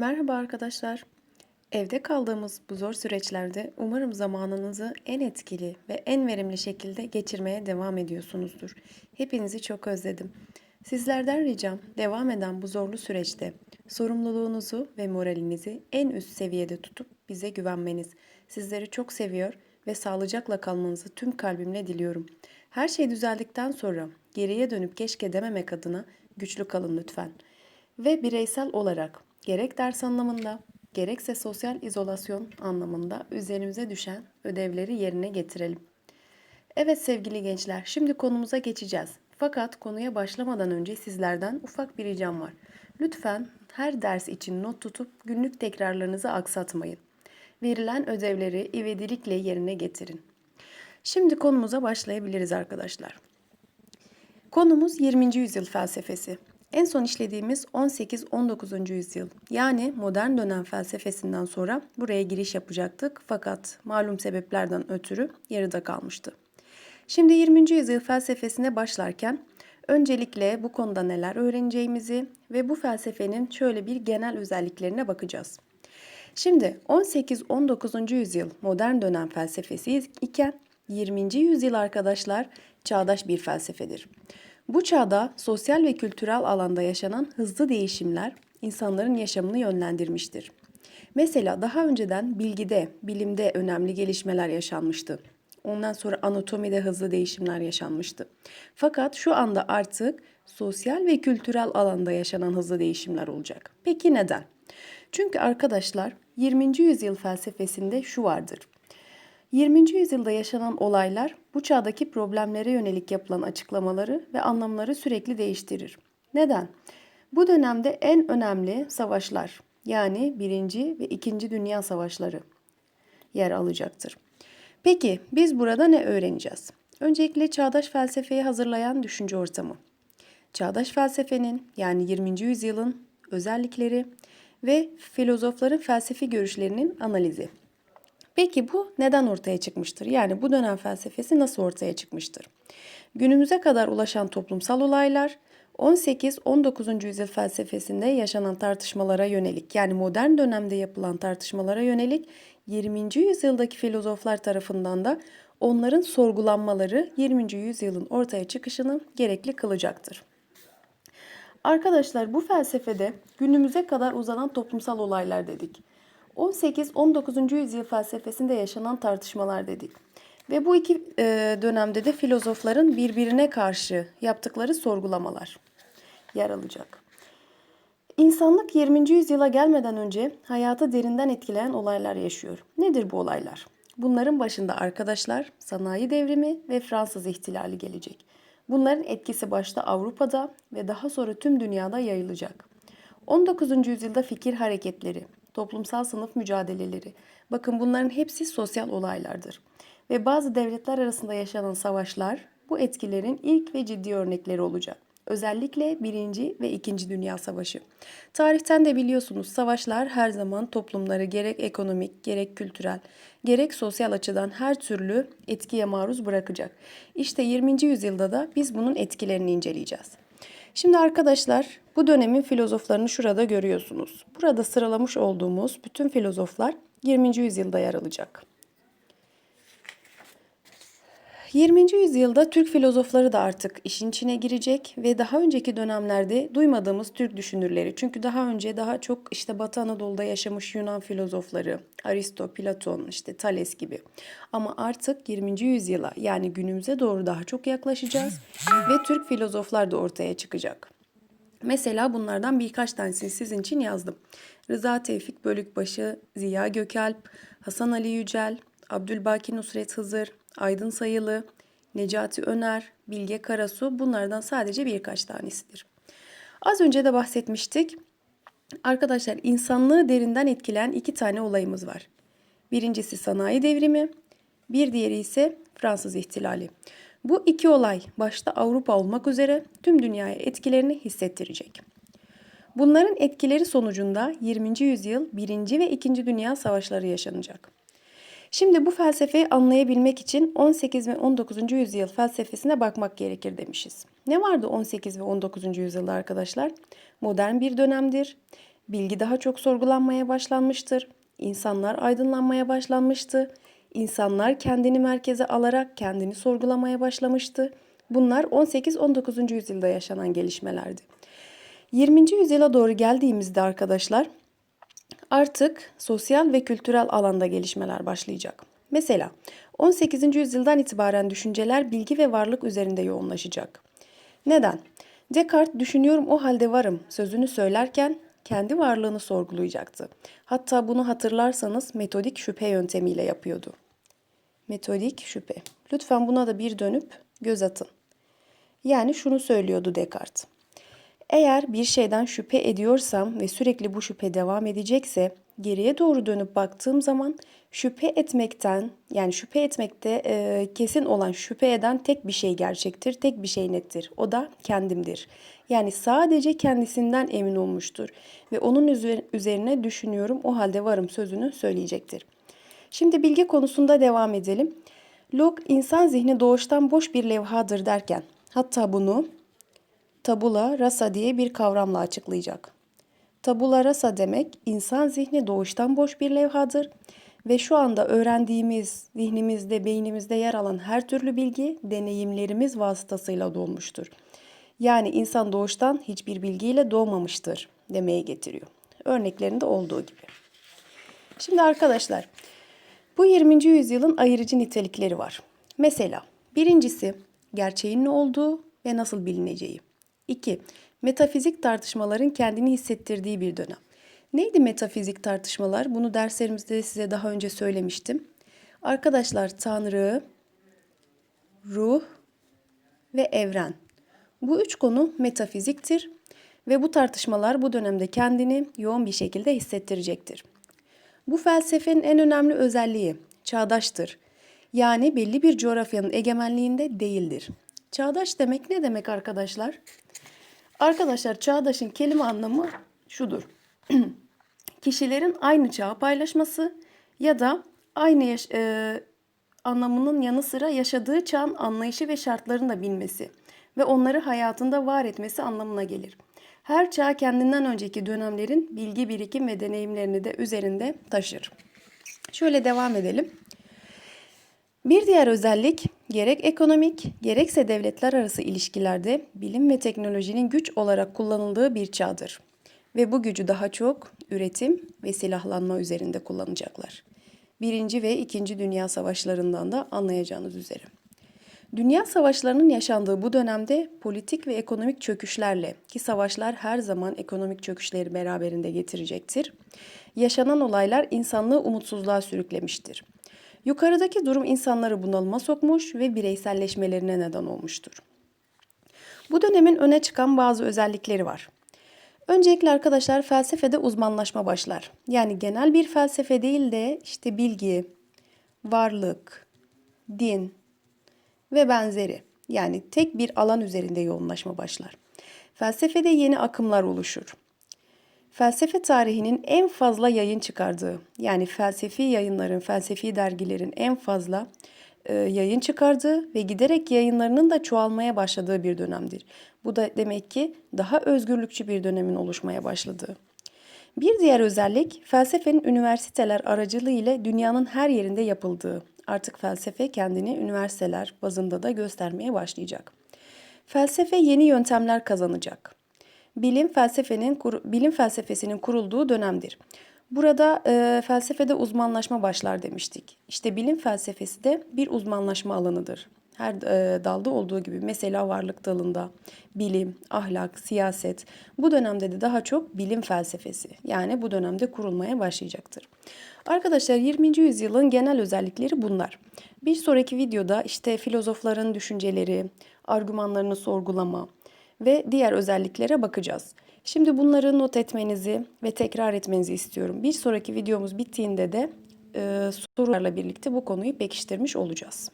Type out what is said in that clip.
Merhaba arkadaşlar. Evde kaldığımız bu zor süreçlerde umarım zamanınızı en etkili ve en verimli şekilde geçirmeye devam ediyorsunuzdur. Hepinizi çok özledim. Sizlerden ricam devam eden bu zorlu süreçte sorumluluğunuzu ve moralinizi en üst seviyede tutup bize güvenmeniz. Sizleri çok seviyor ve sağlıcakla kalmanızı tüm kalbimle diliyorum. Her şey düzeldikten sonra geriye dönüp keşke dememek adına güçlü kalın lütfen ve bireysel olarak gerek ders anlamında gerekse sosyal izolasyon anlamında üzerimize düşen ödevleri yerine getirelim. Evet sevgili gençler, şimdi konumuza geçeceğiz. Fakat konuya başlamadan önce sizlerden ufak bir ricam var. Lütfen her ders için not tutup günlük tekrarlarınızı aksatmayın. Verilen ödevleri ivedilikle yerine getirin. Şimdi konumuza başlayabiliriz arkadaşlar. Konumuz 20. yüzyıl felsefesi. En son işlediğimiz 18-19. yüzyıl yani modern dönem felsefesinden sonra buraya giriş yapacaktık fakat malum sebeplerden ötürü yarıda kalmıştı. Şimdi 20. yüzyıl felsefesine başlarken öncelikle bu konuda neler öğreneceğimizi ve bu felsefenin şöyle bir genel özelliklerine bakacağız. Şimdi 18-19. yüzyıl modern dönem felsefesi iken 20. yüzyıl arkadaşlar çağdaş bir felsefedir. Bu çağda sosyal ve kültürel alanda yaşanan hızlı değişimler insanların yaşamını yönlendirmiştir. Mesela daha önceden bilgide, bilimde önemli gelişmeler yaşanmıştı. Ondan sonra anatomide hızlı değişimler yaşanmıştı. Fakat şu anda artık sosyal ve kültürel alanda yaşanan hızlı değişimler olacak. Peki neden? Çünkü arkadaşlar 20. yüzyıl felsefesinde şu vardır. 20. yüzyılda yaşanan olaylar bu çağdaki problemlere yönelik yapılan açıklamaları ve anlamları sürekli değiştirir. Neden? Bu dönemde en önemli savaşlar yani 1. ve 2. Dünya Savaşları yer alacaktır. Peki biz burada ne öğreneceğiz? Öncelikle çağdaş felsefeyi hazırlayan düşünce ortamı. Çağdaş felsefenin yani 20. yüzyılın özellikleri ve filozofların felsefi görüşlerinin analizi. Peki bu neden ortaya çıkmıştır? Yani bu dönem felsefesi nasıl ortaya çıkmıştır? Günümüze kadar ulaşan toplumsal olaylar 18-19. yüzyıl felsefesinde yaşanan tartışmalara yönelik yani modern dönemde yapılan tartışmalara yönelik 20. yüzyıldaki filozoflar tarafından da onların sorgulanmaları 20. yüzyılın ortaya çıkışını gerekli kılacaktır. Arkadaşlar bu felsefede günümüze kadar uzanan toplumsal olaylar dedik. 18-19. yüzyıl felsefesinde yaşanan tartışmalar dedik. Ve bu iki e, dönemde de filozofların birbirine karşı yaptıkları sorgulamalar yer alacak. İnsanlık 20. yüzyıla gelmeden önce hayatı derinden etkileyen olaylar yaşıyor. Nedir bu olaylar? Bunların başında arkadaşlar sanayi devrimi ve Fransız ihtilali gelecek. Bunların etkisi başta Avrupa'da ve daha sonra tüm dünyada yayılacak. 19. yüzyılda fikir hareketleri, toplumsal sınıf mücadeleleri. Bakın bunların hepsi sosyal olaylardır. Ve bazı devletler arasında yaşanan savaşlar bu etkilerin ilk ve ciddi örnekleri olacak. Özellikle 1. ve 2. Dünya Savaşı. Tarihten de biliyorsunuz savaşlar her zaman toplumları gerek ekonomik, gerek kültürel, gerek sosyal açıdan her türlü etkiye maruz bırakacak. İşte 20. yüzyılda da biz bunun etkilerini inceleyeceğiz. Şimdi arkadaşlar bu dönemin filozoflarını şurada görüyorsunuz. Burada sıralamış olduğumuz bütün filozoflar 20. yüzyılda yer alacak. 20. yüzyılda Türk filozofları da artık işin içine girecek ve daha önceki dönemlerde duymadığımız Türk düşünürleri. Çünkü daha önce daha çok işte Batı Anadolu'da yaşamış Yunan filozofları, Aristo, Platon, işte Thales gibi. Ama artık 20. yüzyıla yani günümüze doğru daha çok yaklaşacağız ve Türk filozoflar da ortaya çıkacak. Mesela bunlardan birkaç tanesini sizin için yazdım. Rıza Tevfik Bölükbaşı, Ziya Gökalp, Hasan Ali Yücel, Abdülbaki Nusret Hızır, Aydın Sayılı, Necati Öner, Bilge Karasu bunlardan sadece birkaç tanesidir. Az önce de bahsetmiştik. Arkadaşlar insanlığı derinden etkileyen iki tane olayımız var. Birincisi sanayi devrimi, bir diğeri ise Fransız ihtilali. Bu iki olay başta Avrupa olmak üzere tüm dünyaya etkilerini hissettirecek. Bunların etkileri sonucunda 20. yüzyıl 1. ve 2. Dünya Savaşları yaşanacak. Şimdi bu felsefeyi anlayabilmek için 18 ve 19. yüzyıl felsefesine bakmak gerekir demişiz. Ne vardı 18 ve 19. yüzyılda arkadaşlar? Modern bir dönemdir. Bilgi daha çok sorgulanmaya başlanmıştır. İnsanlar aydınlanmaya başlanmıştı. İnsanlar kendini merkeze alarak kendini sorgulamaya başlamıştı. Bunlar 18-19. yüzyılda yaşanan gelişmelerdi. 20. yüzyıla doğru geldiğimizde arkadaşlar artık sosyal ve kültürel alanda gelişmeler başlayacak. Mesela 18. yüzyıldan itibaren düşünceler bilgi ve varlık üzerinde yoğunlaşacak. Neden? Descartes düşünüyorum o halde varım sözünü söylerken kendi varlığını sorgulayacaktı. Hatta bunu hatırlarsanız metodik şüphe yöntemiyle yapıyordu. Metodik şüphe. Lütfen buna da bir dönüp göz atın. Yani şunu söylüyordu Descartes. Eğer bir şeyden şüphe ediyorsam ve sürekli bu şüphe devam edecekse geriye doğru dönüp baktığım zaman şüphe etmekten yani şüphe etmekte e, kesin olan şüphe eden tek bir şey gerçektir, tek bir şey nettir. O da kendimdir. Yani sadece kendisinden emin olmuştur ve onun üzerine düşünüyorum o halde varım sözünü söyleyecektir. Şimdi bilgi konusunda devam edelim. Locke insan zihni doğuştan boş bir levhadır derken hatta bunu tabula rasa diye bir kavramla açıklayacak. Tabula rasa demek insan zihni doğuştan boş bir levhadır ve şu anda öğrendiğimiz zihnimizde, beynimizde yer alan her türlü bilgi deneyimlerimiz vasıtasıyla dolmuştur. Yani insan doğuştan hiçbir bilgiyle doğmamıştır demeye getiriyor. Örneklerinde olduğu gibi. Şimdi arkadaşlar bu 20. yüzyılın ayırıcı nitelikleri var. Mesela birincisi gerçeğin ne olduğu ve nasıl bilineceği. 2. Metafizik tartışmaların kendini hissettirdiği bir dönem. Neydi metafizik tartışmalar? Bunu derslerimizde size daha önce söylemiştim. Arkadaşlar Tanrı, ruh ve evren. Bu üç konu metafiziktir ve bu tartışmalar bu dönemde kendini yoğun bir şekilde hissettirecektir. Bu felsefenin en önemli özelliği çağdaştır. Yani belli bir coğrafyanın egemenliğinde değildir. Çağdaş demek ne demek arkadaşlar? Arkadaşlar çağdaşın kelime anlamı şudur. Kişilerin aynı çağı paylaşması ya da aynı yaş e, anlamının yanı sıra yaşadığı çağın anlayışı ve şartlarını da bilmesi ve onları hayatında var etmesi anlamına gelir. Her çağ kendinden önceki dönemlerin bilgi birikim ve deneyimlerini de üzerinde taşır. Şöyle devam edelim. Bir diğer özellik gerek ekonomik gerekse devletler arası ilişkilerde bilim ve teknolojinin güç olarak kullanıldığı bir çağdır. Ve bu gücü daha çok üretim ve silahlanma üzerinde kullanacaklar. Birinci ve ikinci Dünya Savaşlarından da anlayacağınız üzere. Dünya savaşlarının yaşandığı bu dönemde politik ve ekonomik çöküşlerle ki savaşlar her zaman ekonomik çöküşleri beraberinde getirecektir. Yaşanan olaylar insanlığı umutsuzluğa sürüklemiştir. Yukarıdaki durum insanları bunalıma sokmuş ve bireyselleşmelerine neden olmuştur. Bu dönemin öne çıkan bazı özellikleri var. Öncelikle arkadaşlar felsefede uzmanlaşma başlar. Yani genel bir felsefe değil de işte bilgi, varlık, din ve benzeri. Yani tek bir alan üzerinde yoğunlaşma başlar. Felsefede yeni akımlar oluşur felsefe tarihinin en fazla yayın çıkardığı yani felsefi yayınların, felsefi dergilerin en fazla e, yayın çıkardığı ve giderek yayınlarının da çoğalmaya başladığı bir dönemdir. Bu da demek ki daha özgürlükçü bir dönemin oluşmaya başladığı. Bir diğer özellik felsefenin üniversiteler aracılığı ile dünyanın her yerinde yapıldığı. Artık felsefe kendini üniversiteler bazında da göstermeye başlayacak. Felsefe yeni yöntemler kazanacak bilim felsefenin bilim felsefesinin kurulduğu dönemdir. Burada e, felsefede uzmanlaşma başlar demiştik. İşte bilim felsefesi de bir uzmanlaşma alanıdır. Her e, dalda olduğu gibi mesela varlık dalında bilim, ahlak, siyaset bu dönemde de daha çok bilim felsefesi yani bu dönemde kurulmaya başlayacaktır. Arkadaşlar 20. yüzyılın genel özellikleri bunlar. Bir sonraki videoda işte filozofların düşünceleri, argümanlarını sorgulama, ve diğer özelliklere bakacağız. Şimdi bunları not etmenizi ve tekrar etmenizi istiyorum. Bir sonraki videomuz bittiğinde de e, sorularla birlikte bu konuyu pekiştirmiş olacağız.